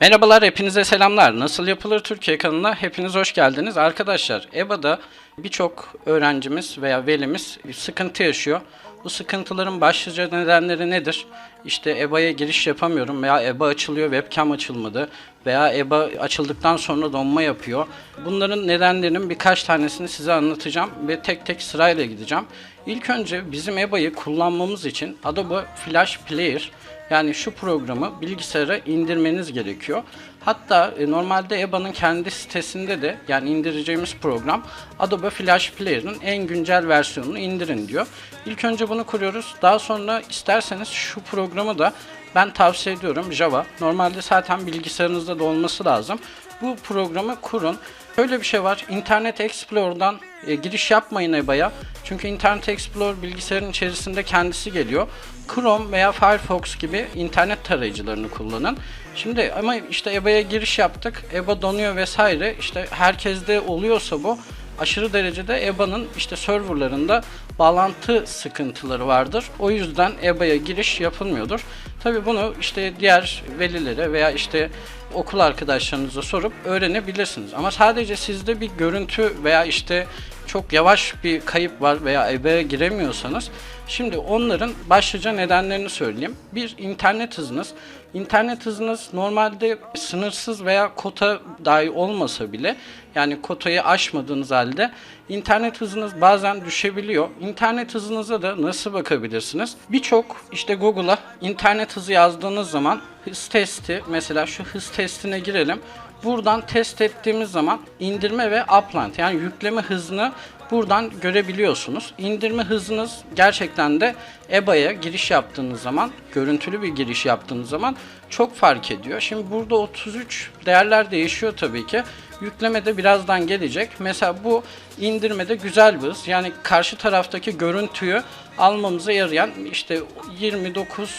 Merhabalar, hepinize selamlar. Nasıl Yapılır Türkiye kanalına hepiniz hoş geldiniz. Arkadaşlar, EBA'da birçok öğrencimiz veya velimiz sıkıntı yaşıyor. Bu sıkıntıların başlıca nedenleri nedir? İşte EBA'ya giriş yapamıyorum veya EBA açılıyor, webcam açılmadı veya EBA açıldıktan sonra donma yapıyor. Bunların nedenlerinin birkaç tanesini size anlatacağım ve tek tek sırayla gideceğim. İlk önce bizim EBA'yı kullanmamız için Adobe Flash Player yani şu programı bilgisayara indirmeniz gerekiyor. Hatta e, normalde EBA'nın kendi sitesinde de yani indireceğimiz program Adobe Flash Player'ın en güncel versiyonunu indirin diyor. İlk önce bunu kuruyoruz. Daha sonra isterseniz şu programı da ben tavsiye ediyorum Java. Normalde zaten bilgisayarınızda da olması lazım. Bu programı kurun. Şöyle bir şey var. Internet Explorer'dan e, giriş yapmayın EBA'ya. Çünkü Internet Explorer bilgisayarın içerisinde kendisi geliyor. Chrome veya Firefox gibi internet tarayıcılarını kullanın. Şimdi ama işte EBA'ya giriş yaptık. EBA donuyor vesaire. İşte herkeste oluyorsa bu aşırı derecede EBA'nın işte serverlarında bağlantı sıkıntıları vardır. O yüzden EBA'ya giriş yapılmıyordur. Tabi bunu işte diğer velilere veya işte okul arkadaşlarınıza sorup öğrenebilirsiniz. Ama sadece sizde bir görüntü veya işte çok yavaş bir kayıp var veya EBA'ya giremiyorsanız şimdi onların başlıca nedenlerini söyleyeyim. Bir internet hızınız. İnternet hızınız normalde sınırsız veya kota dahi olmasa bile yani kotayı aşmadığınız halde internet hızınız bazen düşebiliyor. İnternet hızınıza da nasıl bakabilirsiniz? Birçok işte Google'a internet hızı yazdığınız zaman hız testi mesela şu hız testine girelim. Buradan test ettiğimiz zaman indirme ve upload yani yükleme hızını buradan görebiliyorsunuz. İndirme hızınız gerçekten de EBA'ya giriş yaptığınız zaman, görüntülü bir giriş yaptığınız zaman çok fark ediyor. Şimdi burada 33 değerler değişiyor tabii ki. Yüklemede birazdan gelecek. Mesela bu indirmede güzel bir hız. Yani karşı taraftaki görüntüyü almamıza yarayan işte 29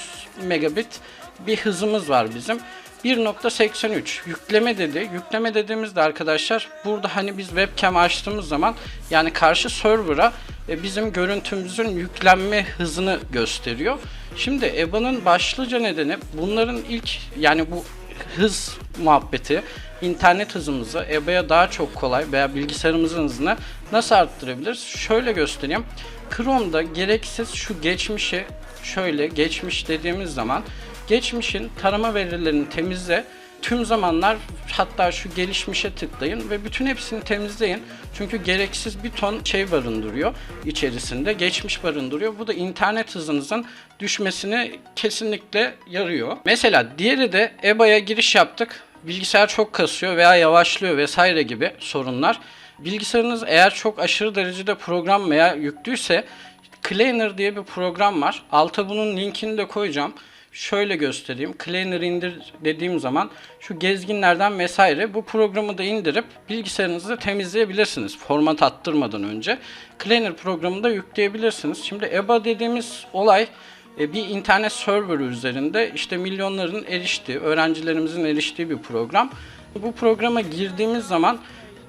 megabit bir hızımız var bizim. 1.83 yükleme dedi. Yükleme dediğimizde arkadaşlar burada hani biz webcam açtığımız zaman yani karşı server'a e, bizim görüntümüzün yüklenme hızını gösteriyor. Şimdi EBA'nın başlıca nedeni bunların ilk yani bu hız muhabbeti internet hızımızı EBA'ya daha çok kolay veya bilgisayarımızın hızını nasıl arttırabiliriz? Şöyle göstereyim. Chrome'da gereksiz şu geçmişi şöyle geçmiş dediğimiz zaman geçmişin tarama verilerini temizle. Tüm zamanlar hatta şu gelişmişe tıklayın ve bütün hepsini temizleyin. Çünkü gereksiz bir ton şey barındırıyor içerisinde. Geçmiş barındırıyor. Bu da internet hızınızın düşmesini kesinlikle yarıyor. Mesela diğeri de EBA'ya giriş yaptık. Bilgisayar çok kasıyor veya yavaşlıyor vesaire gibi sorunlar. Bilgisayarınız eğer çok aşırı derecede program veya yüklüyse Cleaner diye bir program var. Alta bunun linkini de koyacağım. Şöyle göstereyim. Cleaner indir dediğim zaman şu gezginlerden vesaire bu programı da indirip bilgisayarınızı temizleyebilirsiniz. Format attırmadan önce. Cleaner programını da yükleyebilirsiniz. Şimdi EBA dediğimiz olay e, bir internet server üzerinde işte milyonların eriştiği, öğrencilerimizin eriştiği bir program. Bu programa girdiğimiz zaman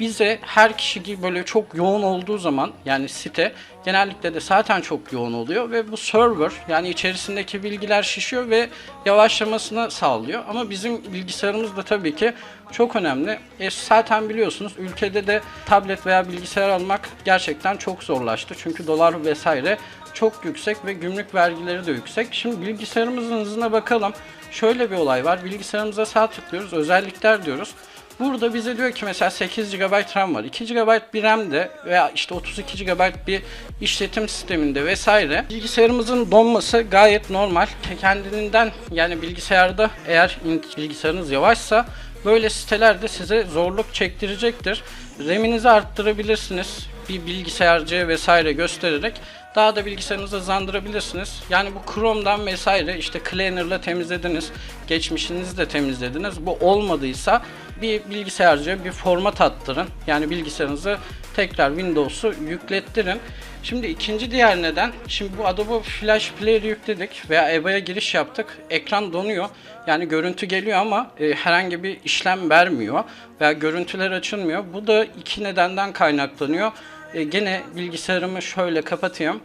bize her kişi gibi böyle çok yoğun olduğu zaman yani site genellikle de zaten çok yoğun oluyor ve bu server yani içerisindeki bilgiler şişiyor ve yavaşlamasını sağlıyor. Ama bizim bilgisayarımız da tabii ki çok önemli. E, zaten biliyorsunuz ülkede de tablet veya bilgisayar almak gerçekten çok zorlaştı. Çünkü dolar vesaire çok yüksek ve gümrük vergileri de yüksek. Şimdi bilgisayarımızın hızına bakalım. Şöyle bir olay var. Bilgisayarımıza sağ tıklıyoruz. Özellikler diyoruz. Burada bize diyor ki mesela 8 GB RAM var. 2 GB bir RAM de veya işte 32 GB bir işletim sisteminde vesaire bilgisayarımızın donması gayet normal. Kendinden yani bilgisayarda eğer bilgisayarınız yavaşsa böyle sitelerde size zorluk çektirecektir. RAM'inizi arttırabilirsiniz. Bir bilgisayarcıya vesaire göstererek daha da bilgisayarınızı hızlandırabilirsiniz. Yani bu Chrome'dan vesaire işte Cleaner'la temizlediniz. Geçmişinizi de temizlediniz. Bu olmadıysa bir bilgisayarcıya bir format attırın. Yani bilgisayarınızı tekrar Windows'u yüklettirin. Şimdi ikinci diğer neden, şimdi bu Adobe Flash Player yükledik veya EBA'ya giriş yaptık. Ekran donuyor. Yani görüntü geliyor ama e, herhangi bir işlem vermiyor veya görüntüler açılmıyor. Bu da iki nedenden kaynaklanıyor. E, gene bilgisayarımı şöyle kapatayım.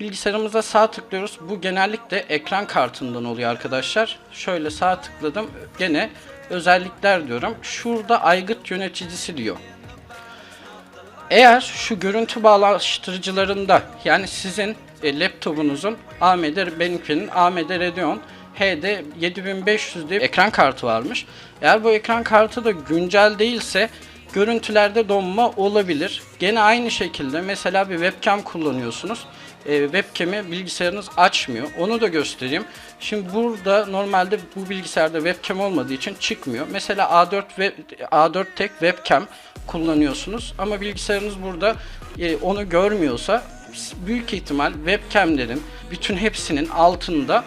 Bilgisayarımıza sağ tıklıyoruz. Bu genellikle ekran kartından oluyor arkadaşlar. Şöyle sağ tıkladım. Gene özellikler diyorum. Şurada aygıt yöneticisi diyor. Eğer şu görüntü bağlaştırıcılarında yani sizin e, laptopunuzun AMD benimkinin AMD Radeon HD 7500 diye ekran kartı varmış. Eğer bu ekran kartı da güncel değilse görüntülerde donma olabilir. Gene aynı şekilde mesela bir webcam kullanıyorsunuz. E, webcam'i bilgisayarınız açmıyor. Onu da göstereyim. Şimdi burada normalde bu bilgisayarda webcam olmadığı için çıkmıyor. Mesela A4 ve A4 tek webcam kullanıyorsunuz ama bilgisayarınız burada e, onu görmüyorsa büyük ihtimal webcamlerin bütün hepsinin altında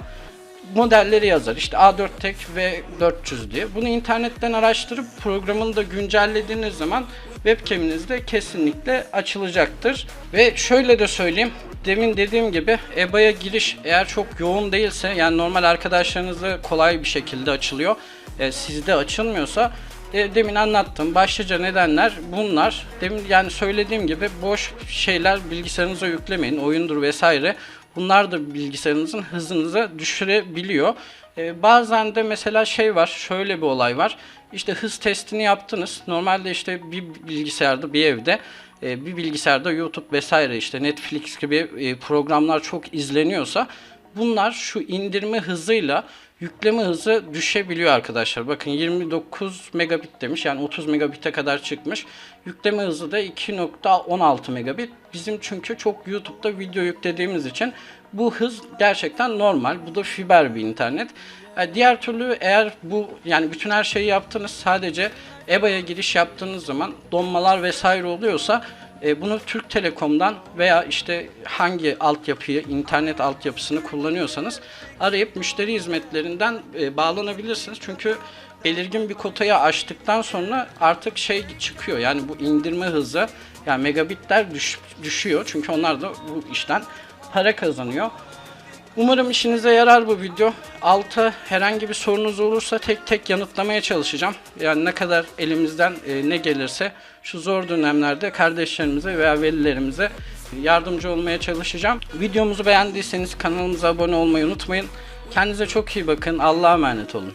modelleri yazar. İşte A4 tek ve 400 diye. Bunu internetten araştırıp programını da güncellediğiniz zaman webcam'iniz de kesinlikle açılacaktır. Ve şöyle de söyleyeyim. Demin dediğim gibi EBA'ya giriş eğer çok yoğun değilse yani normal arkadaşlarınızla kolay bir şekilde açılıyor. E, sizde açılmıyorsa e, demin anlattım. Başlıca nedenler bunlar. Demin yani söylediğim gibi boş şeyler bilgisayarınıza yüklemeyin. Oyundur vesaire. Bunlar da bilgisayarınızın hızınızı düşürebiliyor. Ee, bazen de mesela şey var, şöyle bir olay var. İşte hız testini yaptınız. Normalde işte bir bilgisayarda, bir evde, e, bir bilgisayarda YouTube vesaire işte Netflix gibi e, programlar çok izleniyorsa bunlar şu indirme hızıyla yükleme hızı düşebiliyor arkadaşlar. Bakın 29 megabit demiş yani 30 megabit'e kadar çıkmış. Yükleme hızı da 2.16 megabit. Bizim çünkü çok YouTube'da video yüklediğimiz için bu hız gerçekten normal. Bu da fiber bir internet. E, Diğer türlü eğer bu yani bütün her şeyi yaptınız sadece EBA'ya giriş yaptığınız zaman donmalar vesaire oluyorsa e, bunu Türk Telekom'dan veya işte hangi altyapıyı, internet altyapısını kullanıyorsanız arayıp müşteri hizmetlerinden e, bağlanabilirsiniz. Çünkü belirgin bir kotayı aştıktan sonra artık şey çıkıyor. Yani bu indirme hızı yani megabitler düş- düşüyor. Çünkü onlar da bu işten para kazanıyor. Umarım işinize yarar bu video. Alta herhangi bir sorunuz olursa tek tek yanıtlamaya çalışacağım. Yani ne kadar elimizden e, ne gelirse şu zor dönemlerde kardeşlerimize veya velilerimize yardımcı olmaya çalışacağım. Videomuzu beğendiyseniz kanalımıza abone olmayı unutmayın. Kendinize çok iyi bakın. Allah'a emanet olun.